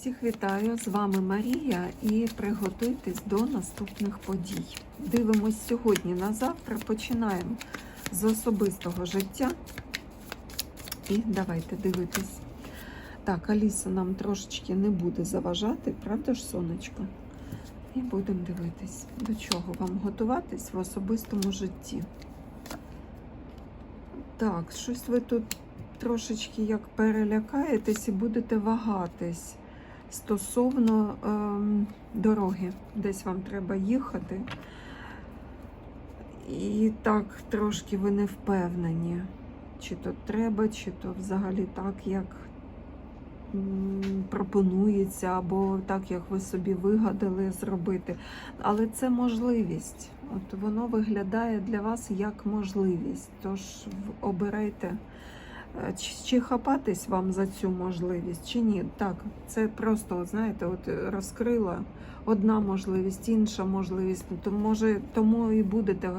Всіх вітаю! З вами Марія і приготуйтесь до наступних подій. Дивимось сьогодні на завтра. Починаємо з особистого життя. І давайте дивитись. Так, Аліса нам трошечки не буде заважати, правда ж, сонечко? І будемо дивитись, до чого вам готуватись в особистому житті. Так, щось ви тут трошечки як перелякаєтесь і будете вагатись стосовно ем, дороги. Десь вам треба їхати. І так трошки ви не впевнені, чи то треба, чи то взагалі так, як пропонується, або так, як ви собі вигадали зробити. Але це можливість. От воно виглядає для вас як можливість. Тож обирайте. Е, Чи, хапатись вам за цю можливість, чи ні? Так, це просто, знаєте, от е, розкрила одна можливість, інша можливість. Ну, То може тому і будете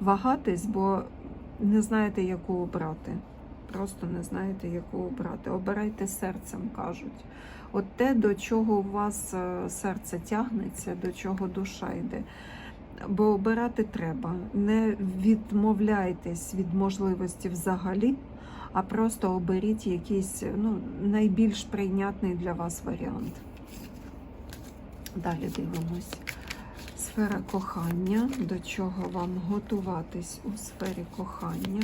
вагатись, бо не знаєте, яку обрати. Просто не знаєте, яку обрати. Обирайте серцем, кажуть. От те, до чого у вас е, серце тягнеться, до чого душа йде. Бо обирати треба. Не відмовляйтесь від можливості взагалі а просто оберіть якийсь ну, найбільш прийнятний для вас варіант. Далі дивимось. Сфера кохання. До чого вам готуватись у сфері кохання?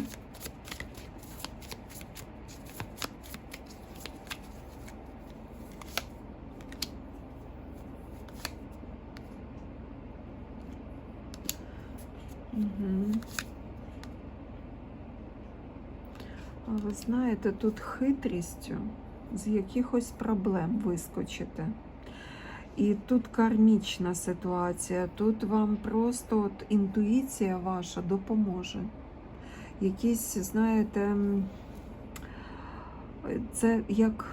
А ви знаєте, тут хитрістю з якихось проблем вискочите. І тут кармічна ситуація, тут вам просто от інтуїція ваша допоможе. Якісь, знаєте, це як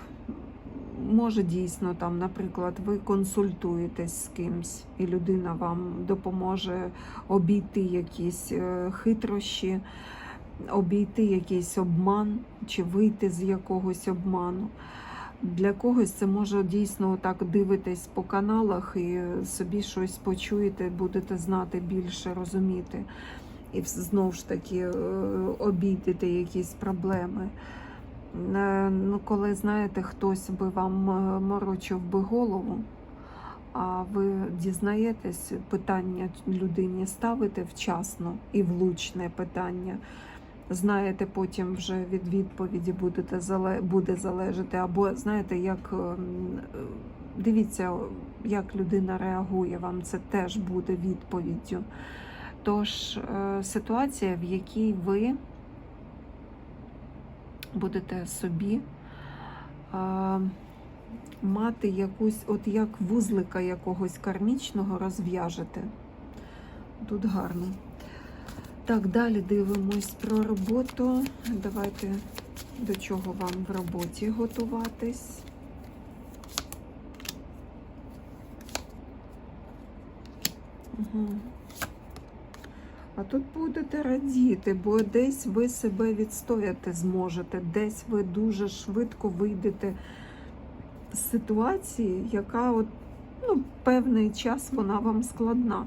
може дійсно там, наприклад, ви консультуєтесь з кимсь, і людина вам допоможе обійти якісь е, хитрощі обійти якийсь обман чи вийти з якогось обману. Для когось це може дійсно так дивитись по каналах і собі щось почуєте, будете знати більше, розуміти. І знову ж таки е, обійдете якісь проблеми. Е, Ну, коли знаєте, хтось би вам е, морочив би голову, а ви дізнаєтесь, питання людині ставите вчасно і влучне питання знаєте, потім вже від відповіді будете буде залежати. Або знаєте, як ем, дивіться, як людина реагує, вам це теж буде відповіддю. Тож е, ситуація, в якій ви будете собі е, мати якусь, от як вузлика якогось кармічного розв'яжете. Тут гарно. Так, далі дивимось про роботу. Давайте до чого вам в роботі готуватись. Угу. А тут будете радіти, бо десь ви себе відстояти зможете, десь ви дуже швидко вийдете з ситуації, яка от, ну, певний час вона вам складна.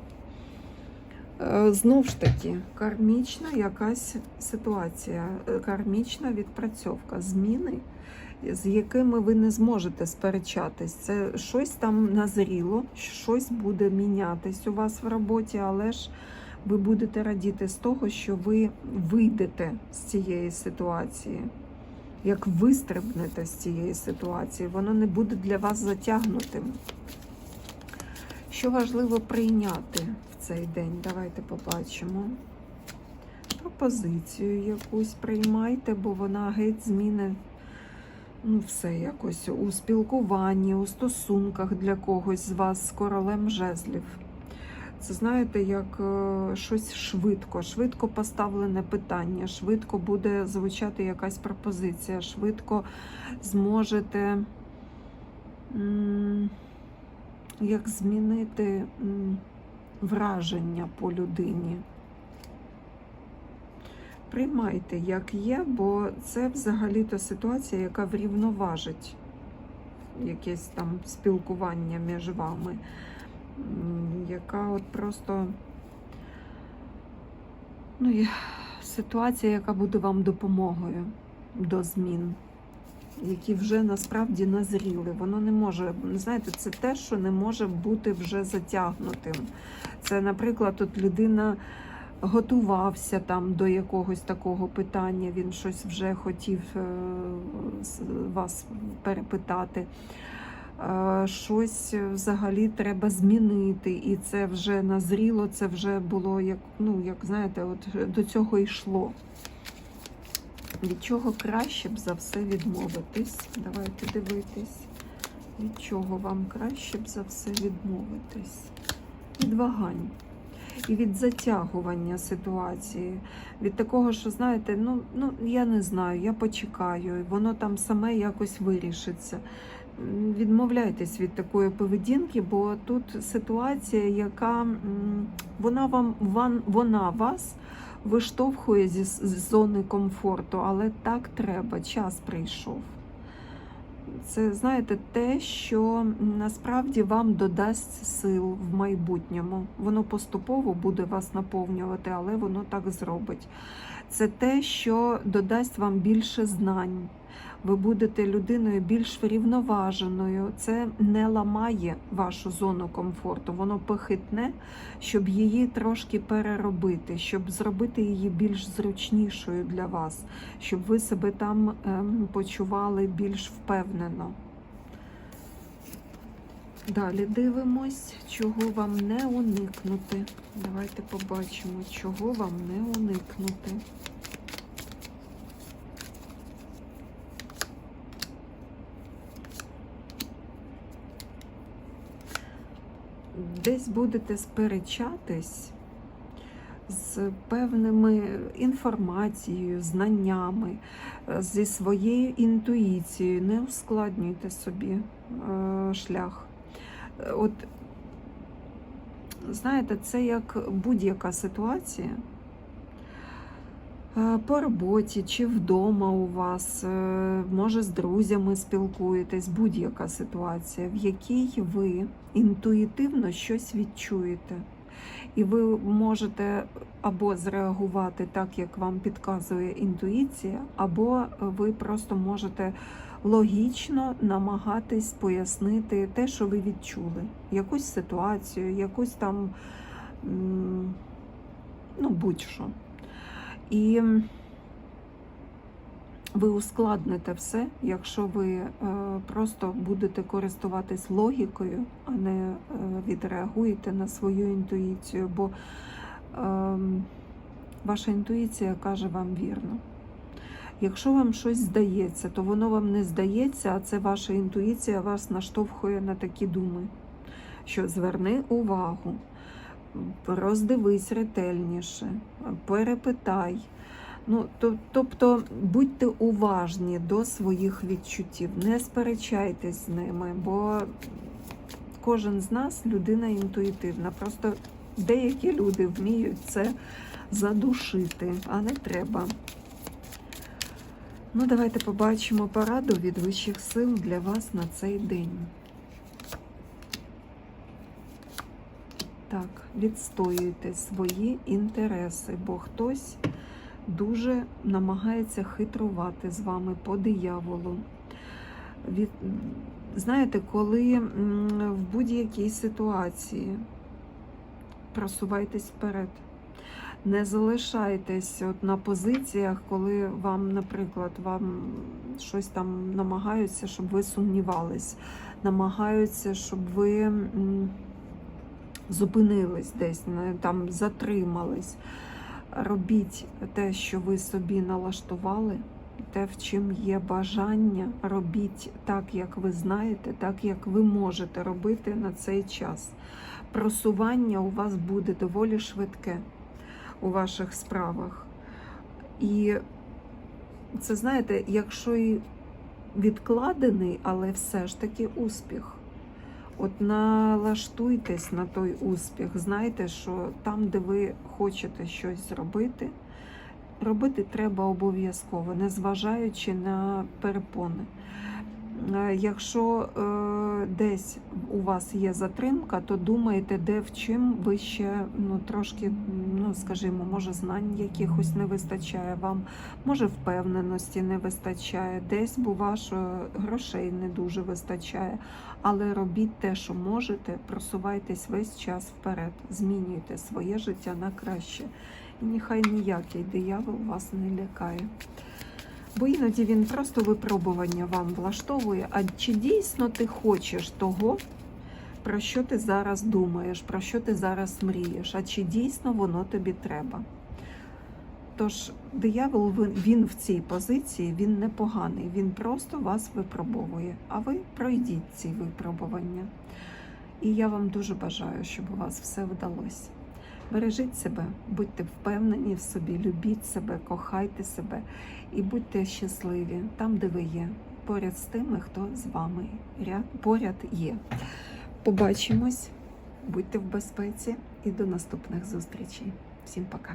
Е, Знов ж таки, кармічна якась ситуація, е, кармічна відпрацьовка, зміни, з якими ви не зможете сперечатись. Це щось там назріло, щось буде мінятись у вас в роботі, але ж ви будете радіти з того, що ви вийдете з цієї ситуації. Як вистрибнете з цієї ситуації, воно не буде для вас затягнутим. Що важливо прийняти в цей день? Давайте побачимо. Пропозицію якусь приймайте, бо вона геть зміни ну, все якось у спілкуванні, у стосунках для когось з вас з королем жезлів. Це знаєте, як е, щось швидко, швидко поставлене питання, швидко буде звучати якась пропозиція, швидко зможете. як змінити враження по людині. Приймайте, як є, бо це взагалі-то ситуація, яка врівноважить якесь там спілкування між вами, яка от просто ну, ситуація, яка буде вам допомогою до змін, які вже насправді назріли. Воно не може, знаєте, це те, що не може бути вже затягнутим. Це, наприклад, от людина готувався там до якогось такого питання, він щось вже хотів е, вас перепитати. Е, Щось взагалі треба змінити, і це вже назріло, це вже було як, ну, як знаєте, от до цього йшло. Від чого краще б за все відмовитись? Давайте дивитись. Від чого вам краще б за все відмовитись? Від вагань і від затягування ситуації, від такого, що знаєте, ну, ну я не знаю, я почекаю, воно там саме якось вирішиться. Відмовляйтесь від такої поведінки, бо тут ситуація, яка вона вам вона вас виштовхує зі зони комфорту, але так треба, час прийшов. Це знаєте те, що насправді вам додасть сил в майбутньому. Воно поступово буде вас наповнювати, але воно так зробить. Це те, що додасть вам більше знань. Ви будете людиною більш врівноваженою. Це не ламає вашу зону комфорту. Воно похитне, щоб її трошки переробити, щоб зробити її більш зручнішою для вас, щоб ви себе там ем, почували більш впевнено. Далі дивимось, чого вам не уникнути. Давайте побачимо, чого вам не уникнути. Десь будете сперечатись з певними інформацією, знаннями, е, зі своєю інтуїцією. Не ускладнюйте собі е, шлях. Е, От знаєте, це як будь-яка ситуація. Е, По роботі чи вдома у вас, е, може з друзями спілкуєтесь, будь-яка ситуація, в якій ви інтуїтивно щось відчуєте. І ви можете або зреагувати так, як вам підказує інтуїція, або ви просто можете логічно намагатись пояснити те, що ви відчули, якусь ситуацію, якусь там, ну, будь-що. І ви ускладните все, якщо ви е, просто будете користуватись логікою, а не е, відреагуєте на свою інтуїцію, бо е, ваша інтуїція каже вам вірно. Якщо вам щось здається, то воно вам не здається, а це ваша інтуїція вас наштовхує на такі думи, що зверни увагу, роздивись ретельніше, перепитай. Ну, то- тобто будьте уважні до своїх відчуттів, не сперечайтесь з ними, бо кожен з нас людина інтуїтивна. Просто деякі люди вміють це задушити, а не треба. Ну, давайте побачимо пораду від вищих сил для вас на цей день. Так, відстоюйте свої інтереси, бо хтось дуже намагається хитрувати з вами по дияволу. Від... Знаєте, коли в будь-якій ситуації просувайтесь вперед. Не залишайтесь от на позиціях, коли вам, наприклад, вам щось там намагаються, щоб ви сумнівались, намагаються, щоб ви зупинились десь, там затримались. Робіть те, що ви собі налаштували, те, в чим є бажання, робіть так, як ви знаєте, так, як ви можете робити на цей час. Просування у вас буде доволі швидке у ваших справах. І це, знаєте, якщо і відкладений, але все ж таки успіх. От налаштуйтесь на той успіх. Знайте, що там, де ви хочете щось зробити, робити треба обов'язково, незважаючи на перепони. Е, Якщо е, десь у вас є затримка, то думайте, де в чим ви ще ну, трошки, ну скажімо, може знань якихось не вистачає вам, може впевненості не вистачає, десь бува, що грошей не дуже вистачає. Але робіть те, що можете, просувайтесь весь час вперед, змінюйте своє життя на краще. І нехай ніякий диявол вас не лякає. Бо іноді він просто випробування вам влаштовує. А чи дійсно ти хочеш того, про що ти зараз думаєш, про що ти зараз мрієш, а чи дійсно воно тобі треба? Тож диявол він- в цій позиції, він непоганий, він просто вас випробовує. А ви пройдіть ці випробування. І я вам дуже бажаю, щоб у вас все вдалося. Бережіть себе, будьте впевнені в собі, любіть себе, кохайте себе і будьте щасливі там, де ви є, поряд з тими, хто з вами ря- поряд є. Побачимось, будьте в безпеці і до наступних зустрічей. Всім пока.